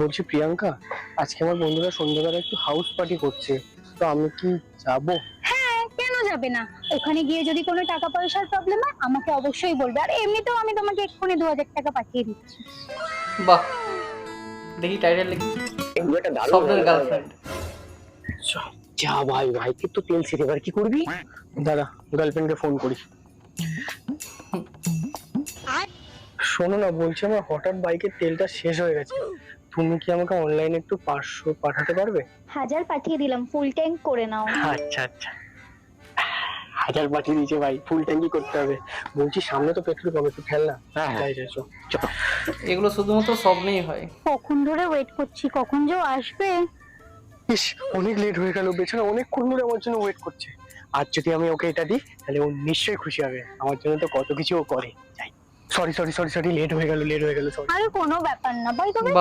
বলছি প্রিয়াঙ্কা আজকে আমার বন্ধুরা সন্ধ্যাবেলা একটু হাউস পার্টি করছে তো আমি কি যাব? হ্যাঁ কেন যাবে না? ওখানে গিয়ে যদি কোনো টাকা পয়সার প্রবলেম হয় আমাকে অবশ্যই বলবে। আর এমনিতেও আমি তোমাকে এক্ষুনি দু হাজার টাকা পাঠিয়ে দিচ্ছি। বাহ দেখি টাইটেল লিখি। স্বপ্নের গার্লফ্রেন্ড যা ভাই ভাইকে তো তেল ছিটে এবার কি করবি? দাদা গার্লফ্রেন্ডকে ফোন করি। শোনো না বলছি আমার হঠাৎ বাইকের তেলটা শেষ হয়ে গেছে। তুমি কি আমাকে অনলাইনে একটু পাঁচশো পাঠাতে পারবে? হাজার পাঠিয়ে দিলাম ফুল ট্যাঙ্ক করে নাও। আচ্ছা আচ্ছা। হাজার পাঠিয়ে দিয়েছে ভাই ফুল ট্যাঙ্কি করতে হবে। বলছি সামনে তো পেট্রোল পাবে একটু খেল না। হ্যাঁ, হ্যাঁ। এগুলো শুধুমাত্র স্বপ্নেই হয়। কখন ধরে ওয়েট করছি? কখন যে আসবে? ইস অনেক লেট হয়ে গেল বেছানা অনেকক্ষণ ধরে আমার জন্য ওয়েট করছে। আর যদি আমি ওকে এটা দিই তাহলে ও নিশ্চয়ই খুশি হবে। আমার জন্য তো কত কিছু ও করে। যাই। Sorry sorry sorry sorry late হয়ে গেল লেট হয়ে গেল সরি আরে কোনো ব্যাপার না। ভাই তবে